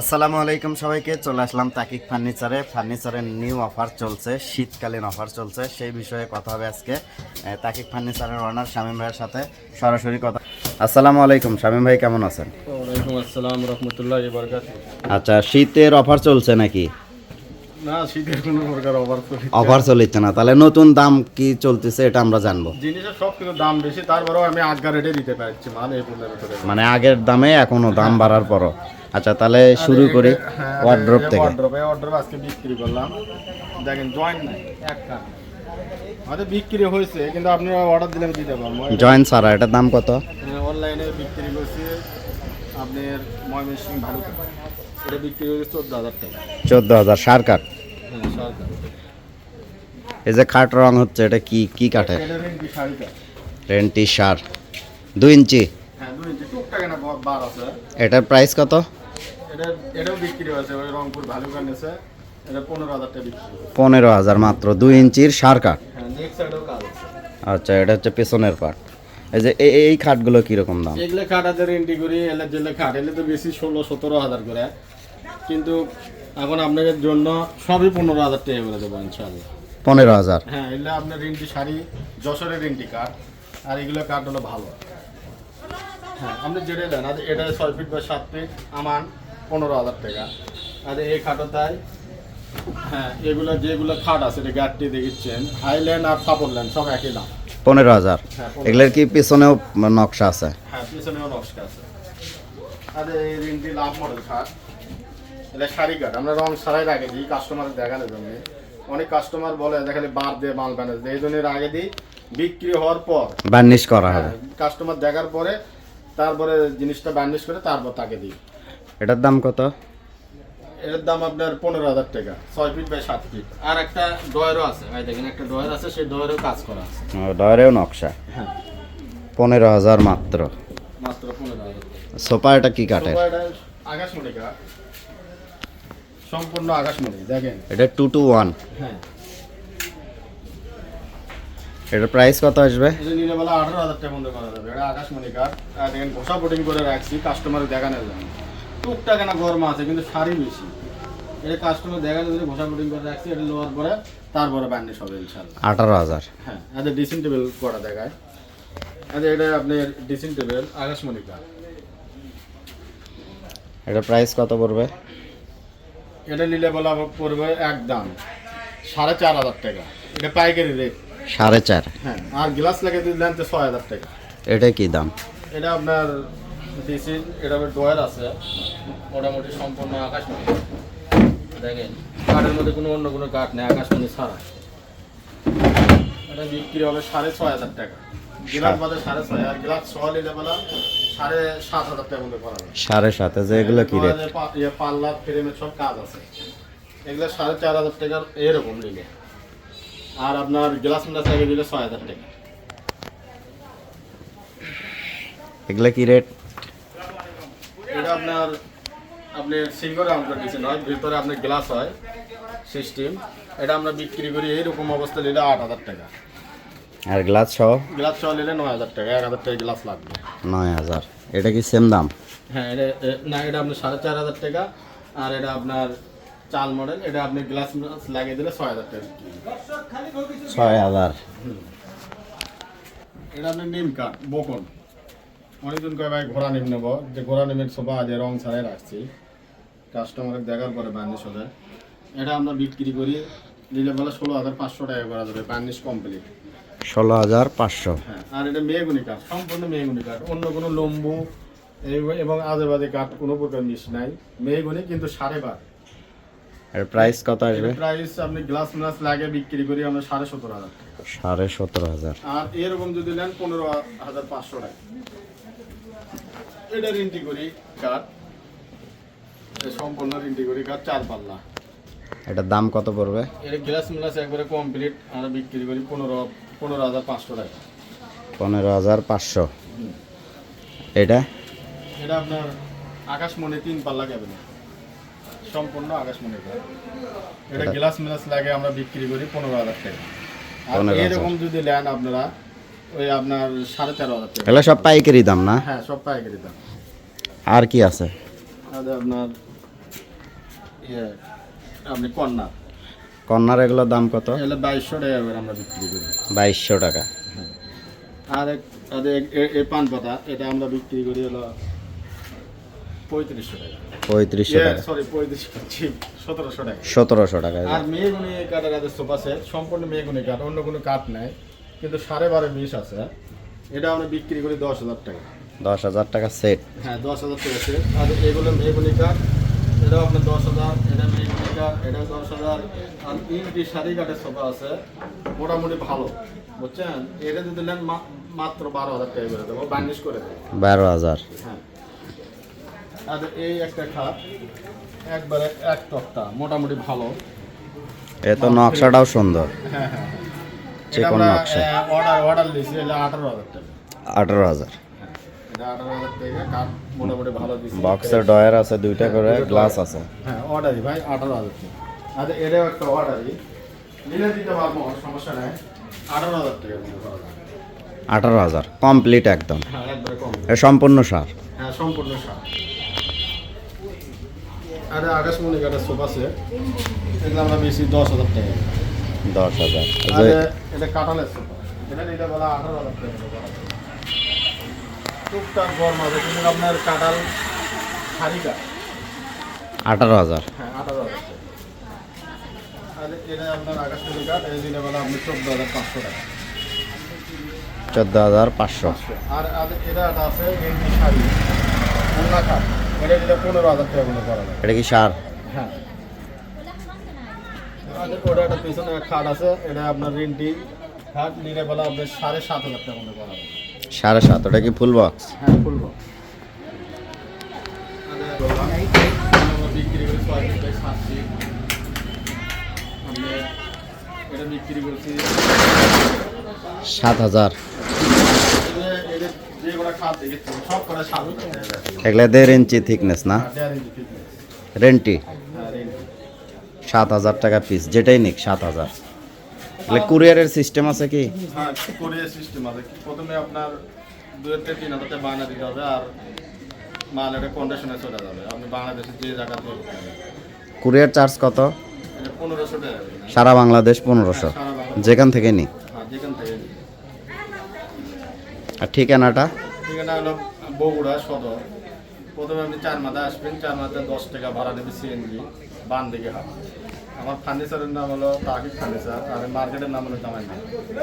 আসসালামু আলাইকুম সবাইকে চলে আসলাম তাকিক ফার্নিচারে। ফার্নিচারের নিউ অফার চলছে শীতকালীন অফার চলছে। সেই বিষয়ে কথা হবে আজকে তাকিক ফার্নিচারের ওনার শামীম ভাইয়ের সাথে। সরাসরি কথা আসসালামু আলাইকুম শামীম ভাই কেমন আছেন? ওয়ালাইকুম আসসালাম রহমতুল্লাহ আচ্ছা শীতের অফার চলছে নাকি? না শীতের কোনো প্রকার অফার চলছে না। তাহলে নতুন দাম কি চলতেছে এটা আমরা জানব। জিনিসের সব কিছু দাম বেশি তারপরেও আমি আগা রেটে দিতে পারছি এই পণ্যের মানে আগের দামে এখনও দাম বাড়ার পরও। আচ্ছা তাহলে শুরু করি ওয়ার্ড্রপ থেকে। ওয়ার্ড্রপে ওয়ার্ড্রপ আজকে বিক্রি করলাম। দেখেন জয়েন্ট নাই একটা। আমাদের বিক্রি হয়েছে কিন্তু আপনারা অর্ডার দিলে দিতে পারব। জয়েন্ট সারা এটার দাম কত? অনলাইনে বিক্রি করছি আপনার ময়মনসিং ভালুকা এটা বিক্রি চোদ্দ হাজার টাকা। চোদ্দ হাজার সার কাঠ? হ্যাঁ এই যে খাট রং হচ্ছে এটা কি কি কাঠের? রেন্টি সার। দুই ইঞ্চি? হ্যাঁ দুই ইঞ্চি। টুকটাক না বার আছে। এটার প্রাইস কত? এটা এটাও বিক্রি হয়েছে ওই রংপুর এটা পনেরো হাজার বিক্রি পনেরো হাজার মাত্র দুই ইঞ্চির সার কাঠ? হ্যাঁ আচ্ছা এটা হচ্ছে পেছনের পার্ট এই যে এই- এই খাটগুলো কীরকম দাম? এগুলো খাট আছে রেন্টি করি এলে যেলে খাট এলে তো বেশি ষোলো সতেরো হাজার করে। কিন্তু এখন আপনাদের জন্য সবই পনেরো হাজার টাকা করে দেবো ইনশাআল্লাহ। পনেরো হাজার? হ্যাঁ এগুলো আপনার রেন্টি শাড়ি যশোরের রেন্টি কাঠ আর এগুলো কাঠ হলো ভালো। হ্যাঁ আপনি যেটা দেন আর এটা ছয় ফিট বা সাত ফিট আমার পনেরো হাজার টাকা। আর এই খাটও হ্যাঁ এগুলো যেগুলো খাট আছে এটা গাঠটি দেখিচ্ছেন। হাইল্যান্ড আর সাপোর্টল্যান্ড সব একই দাম। পনেরো হাজার। হ্যাঁ, এগুলোর কি পেছনেও নকশা আছে? হ্যাঁ পিছনেও নকশা আছে। আর এই রিনটি লাভ মডেল খাট। এটা শাড়ি কাঠ। আমরা রং সারাই রাখে দিই কাস্টমার দেখানোর জন্য। অনেক কাস্টমার বলে দেখালে বার দিয়ে মাল বানাতে এই জন্য এর আগে দিই বিক্রি হওয়ার পর বার্নিশ করা হবে। কাস্টমার দেখার পরে তারপরে জিনিসটা বার্নিশ করে তারপর তাকে দিই। এটার দাম কত? এটার দাম আপনার পনেরো হাজার টাকা ছয় ফিট বাই সাত ফিট আর একটা ডয়ারও আছে ভাই দেখেন একটা ডয়ার আছে সেই ডয়ারও কাজ করা আছে। ডয়ারেও নকশা? হ্যাঁ। পনেরো হাজার মাত্র। মাত্র পনেরো হাজার। সোফা এটা কি কাঠের? সোফাটা আকাশমণি কাঠ সম্পূর্ণ আকাশমণি দেখেন। এটা টু টু ওয়ান হ্যাঁ। এটার প্রাইস কত আসবে? এটা নিলে বলা আঠারো হাজার টাকা মধ্যে করা যাবে। এটা আকাশমণি কাঠ আর দেখেন ঘোষা বোটিং করে রাখছি কাস্টমারের দেখানোর জন্য। টুকটাক না গরম আছে কিন্তু শাড়ি বেশি। এটা কাস্টমার দেখানোর জন্য ঘোষা বোটিং করে রাখছি এটা লোয়ার পরে তারপরে ব্যান্ডেজ হবে ইনশাল্লাহ আঠারো হাজার। হ্যাঁ এদের ড্রেসিং টেবিল করা দেখায়? আচ্ছা এটা আপনার ড্রেসিং টেবিল আকাশমণি কাঠ এটার প্রাইস কত পড়বে? এটা নিলে বলা পড়বে একদম সাড়ে চার হাজার টাকা। এটা পাইকারি রেট সাড়ে চার। হ্যাঁ আর গ্লাস লাগিয়ে দিলেন তো ছয় হাজার টাকা। এটা কি দাম? এটা আপনার ডিসি এটা ডয়ার আছে। মোটামুটি সম্পূর্ণ আকাশমণি। দেখেন কাঠের মধ্যে কোনো অন্য কোনো কাঠ নেই আকাশমণি ছাড়া। এটা বিক্রি হবে সাড়ে ছয় হাজার টাকা। গ্লাস বাদে সাড়ে ছয় আর গ্লাস ছ নিলে বলা সাড়ে সাত হাজার টাকা মধ্যে করা সাড়ে সাতে যে এগুলো কি রেট? ইয়ে পাল্লা ফ্রেমের সব কাজ আছে। এগুলো সাড়ে চার হাজার টাকার এরকম নিলে। আর আপনার গ্লাস মিলাস লাগিয়ে দিলে ছয় হাজার টাকা। এগুলো কি রেট? এটা আপনার আপনি সিঙ্গল রাউন্ড দিচ্ছেন হয় ভিতরে আপনার গ্লাস হয় সিস্টেম এটা আমরা বিক্রি করি এইরকম অবস্থা নিলে আট হাজার টাকা। আর গ্লাস সহ? গ্লাস সহ নিলে নয় হাজার টাকা এক হাজার টাকা গ্লাস লাগবে। নয় হাজার। এটা কি সেম দাম? হ্যাঁ এটা না এটা আপনার সাড়ে চার হাজার টাকা আর এটা আপনার চাল মডেল এটা আপনি গ্লাস লাগিয়ে দিলে ছয় হাজার টাকা ছয় হাজার। এটা আপনার নিম কাঠ বকন। অনেকজন কয় ভাই ঘোড়া নিম নেব। যে ঘোড়া নিমের সোফা আজ রং ছাড়াই রাখছি কাস্টমারের দেখার পরে বার্নিশ হলে। এটা আমরা বিক্রি করি নিলে বলে ষোলো হাজার পাঁচশো টাকা করা যাবে বার্নিশ কমপ্লিট ষোলো হাজার পাঁচশো। হ্যাঁ আর এটা মেয়েগুনি কাঠ সম্পূর্ণ মেয়েগুনি কাঠ। অন্য কোনো লম্বু এবং আজে বাজে কাঠ কোনো প্রকার মিশ নাই। মেয়েগুনি কিন্তু সাড়ে বার এর প্রাইস কত আসবে? প্রাইস আপনি গ্লাস গ্লাস লাগে বিক্রি করি আমরা সাড়ে সতেরো হাজার। সাড়ে সতেরো হাজার। আর এরকম যদি নেন পনেরো হাজার পাঁচশো টাকা। এটা রিন্টি করি কাঠ। সম্পূর্ণ রিন্টি করি কাঠ চার পাল্লা। এটার দাম কত পড়বে? এটা গ্লাস মিলাস একবারে কমপ্লিট আমরা বিক্রি করি পনেরো পনেরো হাজার পাঁচশো টাকা। পনেরো হাজার পাঁচশো। এটা? এটা আপনার আকাশমণি তিন পাল্লা ক্যাবিনেট। সম্পূর্ণ আকাশমণি কাঠ এটা এটা- গ্লাস মিলাস লাগে আমরা বিক্রি করি পনেরো হাজার টাকা। আর এরকম যদি নেন আপনারা ওই আপনার সাড়ে তেরো হাজার টাকা। এগুলো সব পাইকারি দাম না? হ্যাঁ সব পাইকারি দাম। আর কি আছে? আপনার ইয়ে আপনি কন্যা। কন্যার এগুলোর দাম কত? এগুলো বাইশশো টাকা করে আমরা বিক্রি করি। বাইশশো টাকা। আর এক আর এক- এই পান পাতা এটা আমরা বিক্রি করি হলো পঁয়ত্রিশশো টাকা। পঁয়ত্রিশশো টাকা। সরি সতেরোশো টাকা। সতেরোশো টাকা আর মেয়েগুনি কাঠের আছে সোফা সেট সম্পূর্ণ মেয়েগুনি কাঠ অন্য কোনো কাঠ নাই কিন্তু সাড়ে বারো বিশ আছে। এটা আমরা বিক্রি করি দশ হাজার টাকা। দশ হাজার টাকা সেট। হ্যাঁ দশ হাজার টাকা সেট। আর এগুলো মেয়েগুনি কাঠ এটাও আপনার দশ হাজার এটা মেয়েগুনি কাঠ এটাও দশ হাজার। আর তিনটি শাড়ি কাঠের সোফা আছে মোটামুটি ভালো। বুঝছেন? এটা যদি নেন মাত্র বারো হাজার টাকা করে দেবো বার্নিশ করে দেবো। বারো হাজার। হ্যাঁ। আর এই একটা খাট একবারে এক তক্তা মোটামুটি ভালো। এ তো নকশাটাও সুন্দর। হ্যাঁ হ্যাঁ। চিকন নকশা। অর্ডার অর্ডার দিয়েছি এটা আঠারো হাজার টাকা। আঠারো হ্যাঁ, বক্সের ডয়ার আছে দুইটা করে গ্লাস আছে। হ্যাঁ অর্ডারই ভাই আঠারো হাজার টাকা। আচ্ছা এটাও একটা অর্ডারই নিলে দিতে পারব সমস্যা নাই। আঠারো হাজার টাকা। আঠারো কমপ্লিট একদম। হ্যাঁ সম্পূর্ণ সার। হ্যাঁ সম্পূর্ণ সার। আরে আকাশমণি কাঠের সোফা সেট। এগুলো আমরা বেশি দশ হাজার টাকা। দশ হাজার। এটা কাঁঠালের সোফা। এটা এটা বলা আঠারো হাজার টাকা। টুকটাক গরম আছে কিন্তু আপনার কাঁঠাল কাঠ আঠারো হাজার। হ্যাঁ আঠারো হাজার আর এটা আপনার আকাশমণি কাঠ এই দিনে বলা আপনি চোদ্দ হাজার পাঁচশো টাকা। চোদ্দ হাজার পাঁচশো। আর এটা আছে শাড়ি পনেরো হাজার টাকা করে করা এটা কি সার? হ্যাঁ। ওটা একটা পিছনে খাট আছে এটা আপনার রেন্টি খাট নিলে বলা আপনার সাড়ে সাত হাজার টাকা মতো করা সাড়ে সাত ওটা কি ফুল বক্স? হ্যাঁ বিক্রি করি ছয় করছি সাত হাজার এটা- এটা যে কটা খাট দেখেছি সব কটা সাত হাজার টাকা এগুলো দেড় ইঞ্চি থিকনেস না? রেন্টি? সাত হাজার টাকা পিস যেটাই নিক সাত হাজার। কুরিয়ারের সিস্টেম আছে কি? হ্যাঁ কোরিয়ার সিস্টেম আছে। প্রথমে আপনার থেকে তিন হাজার দিতে হবে আর মাল এটা কন্ডিশনে চলে যাবে। আপনি বাংলাদেশের যে জায়গাতে কুরিয়ার চার্জ কত? পনেরোশো টাকা। সারা বাংলাদেশ পনেরোশো। যেখান থেকে নিক হ্যাঁ যেখান থেকে নিই। আর ঠিকানাটা? ঠিকানা হলো বগুড়া সদর। প্রথমে আপনি চার মাথা আসবেন, চার মাথা দশ টাকা ভাড়া নেবে সিএনজি বান দিকে আমার ফার্নিচারের নাম হলো তাকিব ফার্নিচার, আর মার্কেটের নাম হলো জামাই